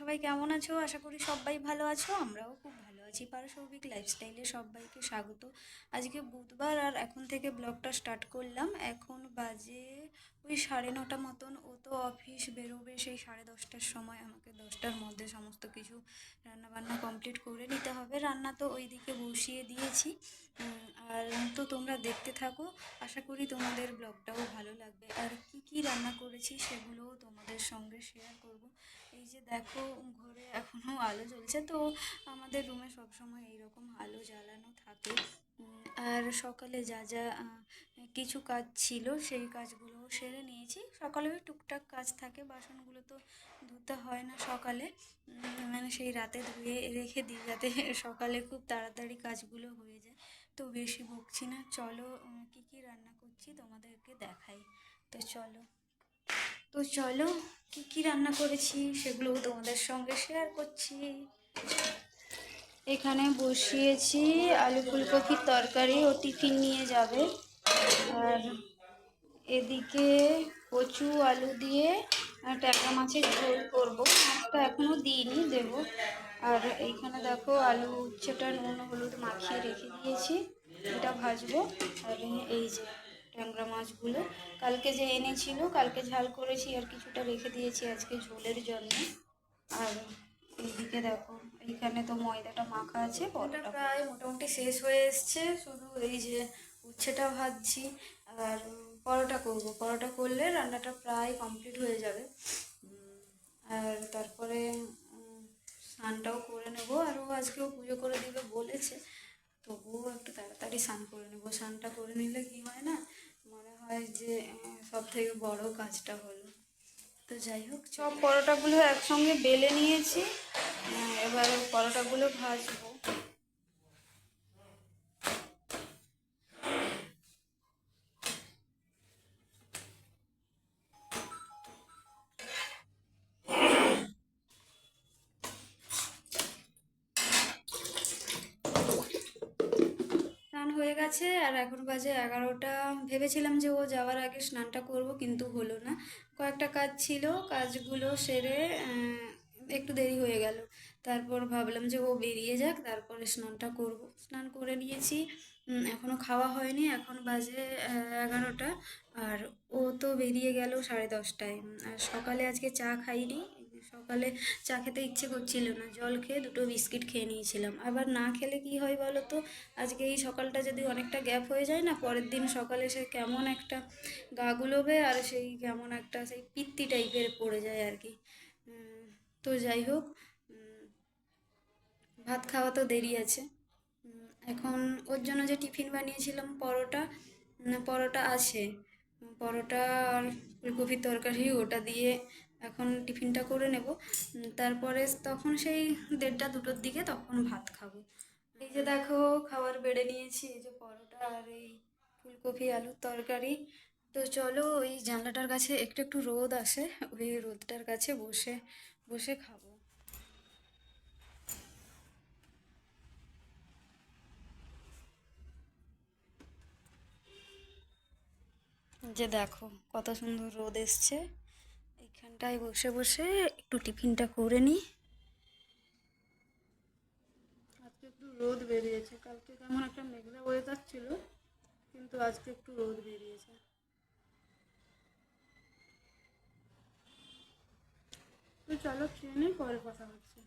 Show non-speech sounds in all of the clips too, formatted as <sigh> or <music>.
সবাই কেমন আছো? আশা করি সবাই ভালো আছো আমরাও খুব আছি পারসৌভিক লাইফস্টাইলে সবাইকে স্বাগত। আজকে বুধবার আর এখন থেকে ব্লগটা স্টার্ট করলাম। এখন বাজে ওই সাড়ে নটা মতন। ও তো অফিস বেরোবে সেই সাড়ে দশটার সময়। আমাকে দশটার মধ্যে সমস্ত কিছু রান্না বান্না কমপ্লিট করে নিতে হবে। রান্না তো ওইদিকে বসিয়ে দিয়েছি। আর তো তোমরা দেখতে থাকো। আশা করি তোমাদের ব্লগটাও ভালো লাগবে। আর কি কি রান্না করেছি সেগুলোও তোমাদের সঙ্গে শেয়ার করব। এই যে দেখো, ঘরে এখনও আলো জ্বলছে। তো আমাদের রুমে সবসময় এইরকম আলো জ্বালানো থাকে। আর সকালে যা যা কিছু কাজ ছিল সেই কাজগুলোও সেরে নিয়েছি। সকালে ওই টুকটাক কাজ থাকে, বাসনগুলো তো ধুতে হয় না সকালে। মানে সেই রাতে ধুয়ে রেখে দিই যাতে সকালে খুব তাড়াতাড়ি কাজগুলো হয়ে যায়। তো বেশি বকছি না। চলো কী কী রান্না করছি তোমাদেরকে দেখাই। তো চলো। তো চলো, কী কী রান্না করেছি সেগুলোও তোমাদের সঙ্গে শেয়ার করছি। এখানে বসিয়েছি আলু ফুলকপির তরকারি, ও টিফিন নিয়ে যাবে। আর এদিকে কচু, আলু দিয়ে ট্যাংরা মাছের ঝোল করব। মাছটা এখনও দিইনি, দেবো। আর এইখানে দেখো আলু উচ্ছেটা, নুন, হলুদ মাখিয়ে রেখে দিয়েছি। এটা ভাজবো। আর এই যে ট্যাংরা মাছগুলো, কালকে যে এনেছিল, কালকে ঝাল করেছি আর কিছুটা রেখে দিয়েছি আজকে ঝোলের জন্য। আর এইদিকে দেখো এইখানে তো ময়দাটা মাখা আছে ওটা প্রায় মোটামুটি শেষ হয়ে এসছে শুধু এই যে উচ্ছেটা ভাজছি আর পরোটা করব। পরোটা করলে রান্নাটা প্রায় কমপ্লিট হয়ে যাবে। আর তারপরে স্নানটাও করে নেব। আর ও আজকেও পুজো করে দিবে বলেছে তবুও একটু তাড়াতাড়ি স্নান করে নেব। স্নানটা করে নিলে কি হয় না মনে হয় যে সব থেকে বড় কাজটা হলো। তো যাই হোক সব পরোটাগুলো একসঙ্গে বেলে নিয়েছি। এবার পরোটাগুলো ভাজবো। হয়ে গেছে, আর এখন বাজে এগারোটা। ভেবেছিলাম যে ও যাওয়ার আগে স্নানটা করব, কিন্তু হলো না। কয়েকটা কাজ ছিল, কাজগুলো সেরে একটু দেরি হয়ে গেল। তারপর ভাবলাম যে ও বেরিয়ে যাক, তারপরে স্নানটা করব। স্নান করে নিয়েছি এখনও খাওয়া হয়নি, এখন বাজে এগারোটা। আর ও তো বেরিয়ে গেল সাড়ে দশটায়। আর সকালে আজকে চা খাইনি, সকালে চা খেতে ইচ্ছে করছিল না। জল খেয়ে দুটো বিস্কিট খেয়ে নিয়েছিলাম। আবার না খেলে কি হয় বলো তো? আজকে এই সকালটা যদি অনেকটা গ্যাপ হয়ে যায় না, পরের দিন সকালে সে কেমন একটা গা গুলোবে আর সেই কেমন একটা সেই পিত্তি টাইপের পড়ে যায় আর কি। তো যাই হোক ভাত খাওয়া তো দেরি আছে। এখন ওর জন্য যে টিফিন বানিয়েছিলাম পরোটা পরোটা আছে। পরোটা আর ফুলকপির তরকারি ওটা দিয়ে এখন টিফিনটা করে নেব। তারপরে তখন সেই দেড়টা দুটোর দিকে তখন ভাত খাব। এই যে দেখো, খাবার বেড়ে নিয়েছি, এই যে পরোটা আর এই ফুলকপি আলুর তরকারি। তো চলো ওই জানলাটার কাছে একটু একটু রোদ আসে, ওই রোদটার কাছে বসে বসে খাব। যে দেখো, কত সুন্দর রোদ এসছে। এইখানটায় বসে বসে একটু টিফিনটা করে নিই আজকে একটু রোদ বেরিয়েছে। কালকে কেমন একটা মেঘলা ওয়েদার ছিল, কিন্তু আজকে একটু রোদ বেরিয়েছে। তো চলো নিই পরে কথা হচ্ছে।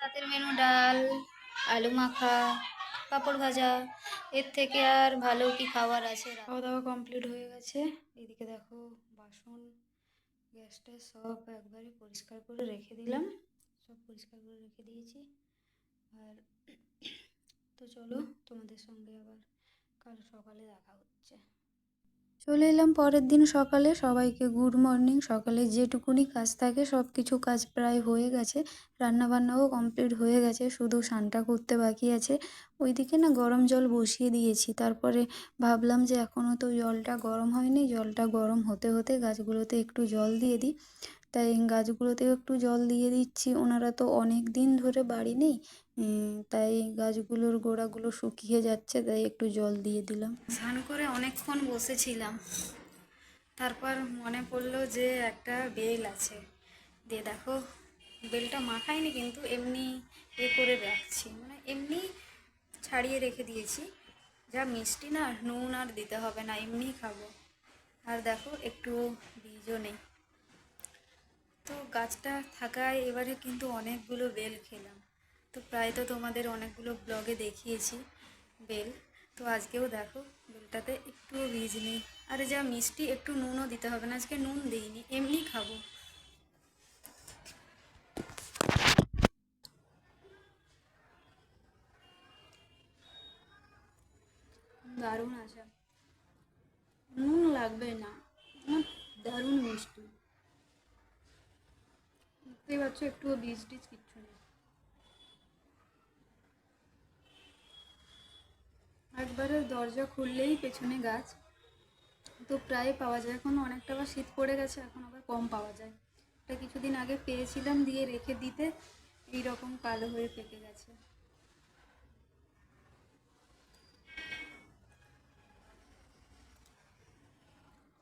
রাতের মেনু ডাল আলু মাখা পাঁপড় ভাজা এর থেকে আর ভালো কি খাবার আছে? খাওয়া দাওয়া কমপ্লিট হয়ে গেছে। এদিকে দেখো বাসন। গ্যাসটা সব একবারে পরিষ্কার করে রেখে দিলাম। সব পরিষ্কার করে রেখে দিয়েছি। আর তো চলো তোমাদের সঙ্গে আবার কাল সকালে দেখা হচ্ছে। চলে এলাম পরের দিন সকালে। সবাইকে গুড মর্নিং সকালে যেটুকুনি কাজ থাকে সব কিছু কাজ প্রায় হয়ে গেছে। রান্নাবান্নাও কমপ্লিট হয়ে গেছে, শুধু স্নানটা করতে বাকি আছে। ওইদিকে না গরম জল বসিয়ে দিয়েছি, তারপরে ভাবলাম যে এখনও তো জলটা গরম হয়নি, জলটা গরম হতে হতে গাছগুলোতে একটু জল দিয়ে দিই। তাই গাছগুলোতেও একটু জল দিয়ে দিচ্ছি। ওনারা তো অনেক দিন ধরে বাড়ি নেই তাই গাছগুলোর গোড়াগুলো শুকিয়ে যাচ্ছে, তাই একটু জল দিয়ে দিলাম। স্নান করে অনেকক্ষণ বসেছিলাম। তারপর মনে পড়ল যে একটা বেল আছে। দিয়ে দেখো, বেলটা মাখাইনি কিন্তু এমনি এ করে রাখছি। মানে এমনি ছাড়িয়ে রেখে দিয়েছি। যা মিষ্টি না, নুন আর দিতে হবে না, এমনি খাব। আর দেখো, একটু বীজও নেই। তো গাছটা থাকায় এবারে কিন্তু অনেকগুলো বেল খেলাম। তো প্রায় তো তোমাদের অনেকগুলো ব্লগে দেখিয়েছি বেল। তো আজকেও দেখো বেলটাতে একটুও বীজ নেই। আর যা মিষ্টি, একটু নুনও দিতে হবে না, আজকে নুন দিইনি, এমনি খাব। দারুণ আছে নুন লাগবে না দারুণ মিষ্টি। বুঝতেই পারছ একটুও বীজ টিজ কিচ্ছু নেই। একবারে দরজা খুললেই পেছনে গাছ। তো প্রায় পাওয়া যায়, এখন অনেকটা আবার শীত পড়ে গেছে, এখন আবার কম পাওয়া যায়। এটা কিছুদিন আগে পেয়েছিলাম দিয়ে রেখে দিতে এই রকম কালো হয়ে পেকে গেছে।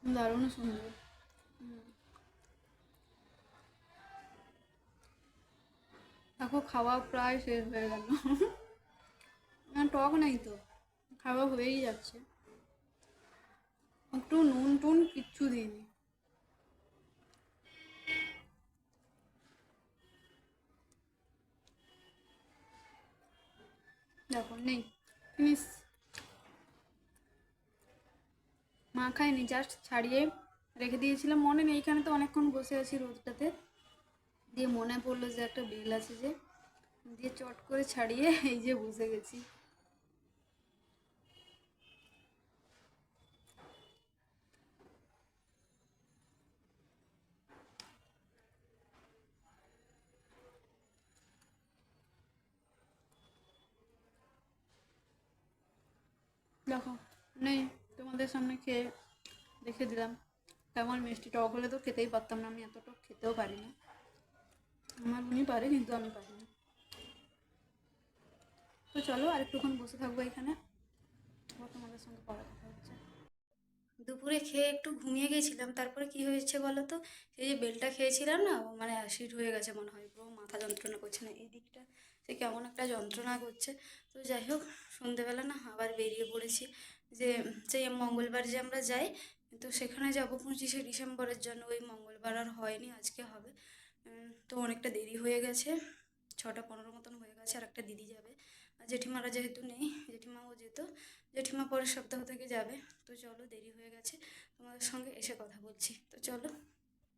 দারুণ সুন্দর। দেখো খাওয়া প্রায় শেষ হয়ে গেল। টক নাই তো, খাওয়া হয়েই যাচ্ছে। একটু নুন টুন কিচ্ছু দিইনি। দেখো, নেই ফিনিস মা খায়নি জাস্ট ছাড়িয়ে রেখে দিয়েছিলাম। মনে নেই, এখানে তো অনেকক্ষণ বসে আছি রোদটাতে। দিয়ে মনে পড়ল যে একটা বেল আছে যে, দিয়ে চট করে ছাড়িয়ে <laughs> এই যে বসে গেছি। দেখো নেই তোমাদের সামনে খেয়ে রেখে দিলাম। কেমন মিষ্টি, টক হলে তো খেতেই পারতাম না, আমি এত টক খেতেও পারি না আমার উনি পারে কিন্তু আমি পারি না। তো চলো, আর একটুক্ষণ বসে থাকব এখানে। তোমাদের সঙ্গে পরে কথা হচ্ছে। দুপুরে খেয়ে একটু ঘুমিয়ে গেছিলাম, তারপরে কি হয়েছে বলো তো? এই যে বেলটা খেয়েছিলাম না, ও মানে অ্যাসিড হয়ে গেছে মনে হয়, পুরো মাথা যন্ত্রণা করছে না, এই দিকটা। সে কেমন একটা যন্ত্রণা করছে। তো যাই হোক, সন্ধেবেলা না আবার বেরিয়ে পড়েছি। যে সেই মঙ্গলবার যে আমরা যাই, তো সেখানে যাব পঁচিশে ডিসেম্বরের জন্য, ওই মঙ্গলবার আর হয়নি, আজকে হবে। তো অনেকটা দেরি হয়ে গেছে। ছটা পনেরো মতন হয়ে গেছে, আর একটা দিদি যাবে। আর জেঠিমারা যেহেতু নেই, জেঠিমাও যেত, জেঠিমা পরের সপ্তাহ থেকে যাবে। তো চলো, দেরি হয়ে গেছে। তোমাদের সঙ্গে এসে কথা বলছি। তো চলো।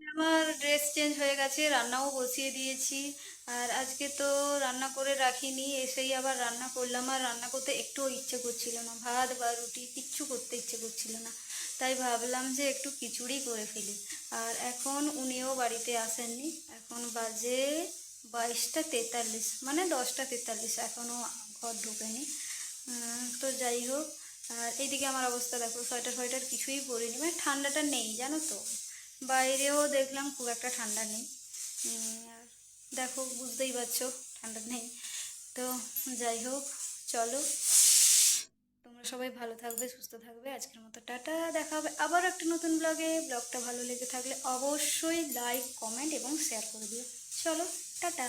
আমার ড্রেস চেঞ্জ হয়ে গেছে, রান্নাও বসিয়ে দিয়েছি। আর আজকে তো রান্না করে রাখিনি, এসেই আবার রান্না করলাম। আর রান্না করতে একটুও ইচ্ছে করছিল না। ভাত বা রুটি কিচ্ছু করতে ইচ্ছে করছিল না। তাই ভাবলাম যে একটু খিচুড়ি করে ফেলি। আর এখন উনিও বাড়িতে আসেননি। এখন বাজে বাইশটা তেতাল্লিশ মানে দশটা তেতাল্লিশ। এখনও ঘর ঢোকেনি। তো যাই হোক, আর এইদিকে আমার অবস্থা দেখো, সোয়েটার ফয়েটার কিছুই পরিনি। মানে ঠান্ডাটা নেই, জানো তো। বাইরেও দেখলাম খুব একটা ঠান্ডা নেই। আর দেখো, বুঝতেই পারছ, ঠান্ডা নেই। তো যাই হোক, চলো। সবাই ভালো থাকবে, সুস্থ থাকবে। আজকের মতো টাটা, দেখা হবে আবার একটা নতুন ব্লগে। ব্লগটা ভালো লেগে থাকলে অবশ্যই লাইক কমেন্ট এবং শেয়ার করে দিও। চলো, টাটা।